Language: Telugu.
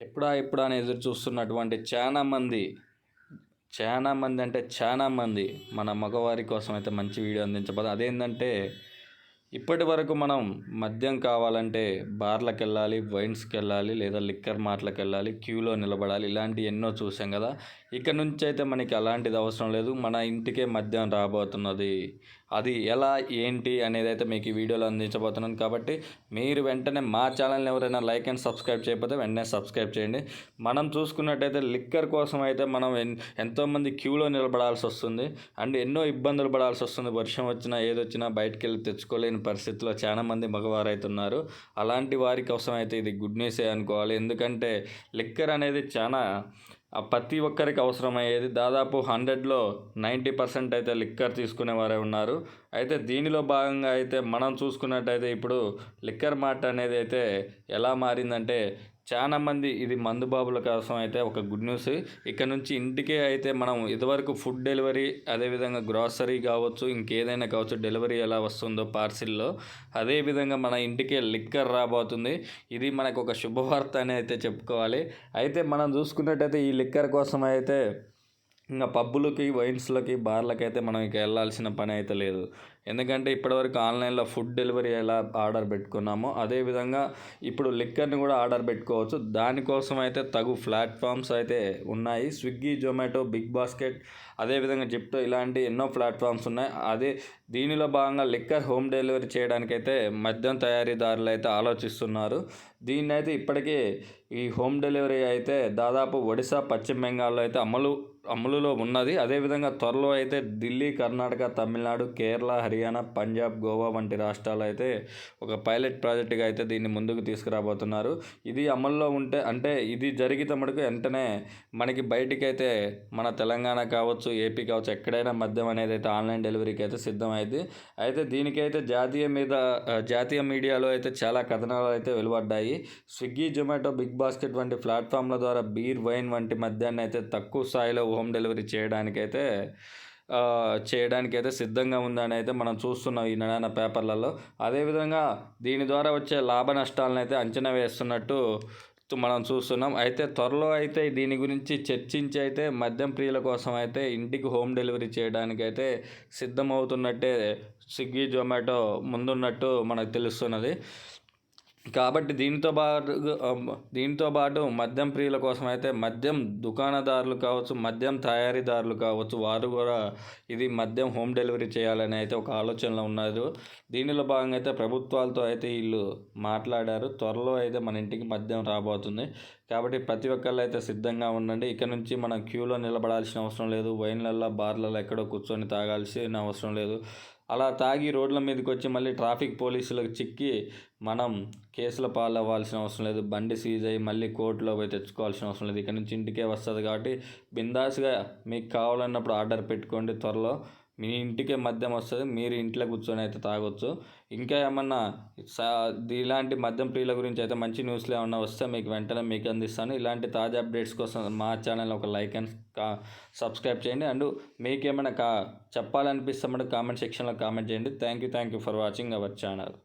ఎప్పుడా ఎప్పుడా అని ఎదురు చూస్తున్నటువంటి చాలా మంది చాలా మంది అంటే చాలా మంది మన మగవారి కోసం అయితే మంచి వీడియో అందించబోదు. అదేంటంటే ఇప్పటి వరకు మనం మద్యం కావాలంటే బార్లకు వెళ్ళాలి వైన్స్కి వెళ్ళాలి లేదా లిక్కర్ మార్ట్లకు వెళ్ళాలి క్యూలో నిలబడాలి ఇలాంటి ఎన్నో చూసాం కదా. ఇక నుంచి అయితే మనకి అలాంటిది అవసరం లేదు. మన ఇంటికే మద్యం రాబోతున్నది. అది ఎలా ఏంటి అనేది అయితే మీకు ఈ వీడియోలో అందించబోతున్నాను. కాబట్టి మీరు వెంటనే మా ఛానల్ని ఎవరైనా లైక్ అండ్ సబ్స్క్రైబ్ చేయకపోతే వెంటనే సబ్స్క్రైబ్ చేయండి. మనం చూసుకున్నట్టయితే లిక్కర్ కోసం అయితే మనం ఎన్ ఎంతోమంది క్యూలో నిలబడాల్సి వస్తుంది. అండ్ ఎన్నో ఇబ్బందులు పడాల్సి వస్తుంది. వర్షం వచ్చినా ఏదొచ్చినా బయటకు వెళ్ళి తెచ్చుకోలేని పరిస్థితిలో చాలా మంది మగవారు అయితే ఉన్నారు అలాంటి వారి కోసం అయితే ఇది గుడ్ న్యూసే అనుకోవాలి. ఎందుకంటే లిక్కర్ అనేది చాలా ప్రతి ఒక్కరికి అవసరమయ్యేది దాదాపు హండ్రెడ్లో నైంటీ పర్సెంట్ అయితే లిక్కర్ తీసుకునేవారే ఉన్నారు. అయితే దీనిలో భాగంగా అయితే మనం చూసుకున్నట్టయితే ఇప్పుడు లిక్కర్ మార్ట్ అనేది అయితే ఎలా మారిందంటే చాలా మంది ఇది మందుబాబుల కోసం అయితే ఒక గుడ్ న్యూస్. ఇక్కడ నుంచి ఇంటికే అయితే మనం ఇదివరకు ఫుడ్ డెలివరీ అదేవిధంగా గ్రాసరీ కావచ్చు ఇంకేదైనా కావచ్చు డెలివరీ ఎలా వస్తుందో పార్సిల్లో అదేవిధంగా మన ఇంటికే లిక్కర్ రాబోతుంది. ఇది మనకు ఒక శుభవార్త అని అయితే చెప్పుకోవాలి. అయితే మనం చూసుకున్నట్టయితే ఈ లిక్కర్ కోసం అయితే ఇంకా పబ్బులకి వైన్స్లకి బార్లకి అయితే మనం ఇక వెళ్ళాల్సిన పని అయితే లేదు. ఎందుకంటే ఇప్పటివరకు ఆన్లైన్లో ఫుడ్ డెలివరీ ఎలా ఆర్డర్ పెట్టుకున్నామో అదేవిధంగా ఇప్పుడు లిక్కర్ని కూడా ఆర్డర్ పెట్టుకోవచ్చు. దానికోసం అయితే తగు ప్లాట్ఫామ్స్ అయితే ఉన్నాయి. స్విగ్గీ జొమాటో బిగ్ బాస్కెట్ అదేవిధంగా జిప్టో ఇలాంటి ఎన్నో ప్లాట్ఫామ్స్ ఉన్నాయి. అదే దీనిలో భాగంగా లిక్కర్ హోమ్ డెలివరీ చేయడానికైతే మద్యం తయారీదారులు అయితే ఆలోచిస్తున్నారు. దీన్ని అయితే ఇప్పటికీ ఈ హోమ్ డెలివరీ అయితే దాదాపు ఒడిశా పశ్చిమ బెంగాల్లో అయితే అమలు అమలులో ఉన్నది. అదేవిధంగా త్వరలో అయితే ఢిల్లీ కర్ణాటక తమిళనాడు కేరళ హరి హర్యానా పంజాబ్ గోవా వంటి రాష్ట్రాలు అయితే ఒక పైలట్ ప్రాజెక్టుగా అయితే దీన్ని ముందుకు తీసుకురాబోతున్నారు. ఇది అమల్లో ఉంటే అంటే ఇది జరిగితే మటుకు వెంటనే మనకి బయటికి అయితే మన తెలంగాణ కావచ్చు ఏపీ కావచ్చు ఎక్కడైనా మద్యం అనేది అయితే ఆన్లైన్ డెలివరీకి అయితే సిద్ధమైంది అయితే దీనికైతే జాతీయ మీద జాతీయ మీడియాలో అయితే చాలా కథనాలు అయితే వెలువడ్డాయి. స్విగ్గీ జొమాటో బిగ్ బాస్కెట్ వంటి ప్లాట్ఫామ్ల ద్వారా బీర్ వైన్ వంటి మద్యాన్ని అయితే తక్కువ స్థాయిలో హోమ్ డెలివరీ చేయడానికైతే చేయడానికైతే సిద్ధంగా ఉందని అయితే మనం చూస్తున్నాం ఈ నడాన పేపర్లలో. అదేవిధంగా దీని ద్వారా వచ్చే లాభ నష్టాలను అయితే అంచనా వేస్తున్నట్టు మనం చూస్తున్నాం. అయితే త్వరలో అయితే దీని గురించి చర్చించి అయితే మద్యం ప్రియుల కోసం అయితే ఇంటికి హోమ్ డెలివరీ చేయడానికి అయితే సిద్ధమవుతున్నట్టే స్విగ్గీ జొమాటో ముందున్నట్టు మనకు తెలుస్తున్నది. కాబట్టి దీనితో పాటు దీంతో పాటు మద్యం ప్రియుల కోసం అయితే మద్యం దుకాణదారులు కావచ్చు మద్యం తయారీదారులు కావచ్చు వారు కూడా ఇది మద్యం హోమ్ డెలివరీ చేయాలని అయితే ఒక ఆలోచనలో ఉన్నారు. దీనిలో భాగంగా అయితే ప్రభుత్వాలతో అయితే వీళ్ళు మాట్లాడారు. త్వరలో అయితే మన ఇంటికి మద్యం రాబోతుంది. కాబట్టి ప్రతి ఒక్కళ్ళు అయితే సిద్ధంగా ఉండండి. ఇక్కడ నుంచి మనం క్యూలో నిలబడాల్సిన అవసరం లేదు. వైన్లల్లో బార్లలో ఎక్కడో కూర్చొని తాగాల్సిన అవసరం లేదు. అలా తాగి రోడ్ల మీదకి వచ్చి మళ్ళీ ట్రాఫిక్ పోలీసులకు చిక్కి మనం కేసుల పాలవ్వాల్సిన అవసరం లేదు. బండి సీజ్ అయ్యి మళ్ళీ కోర్టులో పోయి తెచ్చుకోవాల్సిన అవసరం లేదు. ఇక్కడ నుంచి ఇంటికే వస్తుంది కాబట్టి బిందాస్గా మీకు కావాలన్నప్పుడు ఆర్డర్ పెట్టుకోండి త్వరలో. మీ ఇంటికే మద్యం వస్తుంది మీరు ఇంట్లో కూర్చొని అయితే తాగొచ్చు. ఇంకా ఏమన్నా ఇలాంటి మద్యం ప్రియుల గురించి అయితే మంచి న్యూస్లు ఏమన్నా వస్తే మీకు వెంటనే మీకు అందిస్తాను. ఇలాంటి తాజా అప్డేట్స్ కోసం మా ఛానల్ ఒక లైక్ అండ్ కా సబ్స్క్రైబ్ చేయండి. అండ్ మీకేమైనా కా చెప్పాలనిపిస్తే కామెంట్ సెక్షన్లో కామెంట్ చేయండి. Thank you thank you for watching our channel.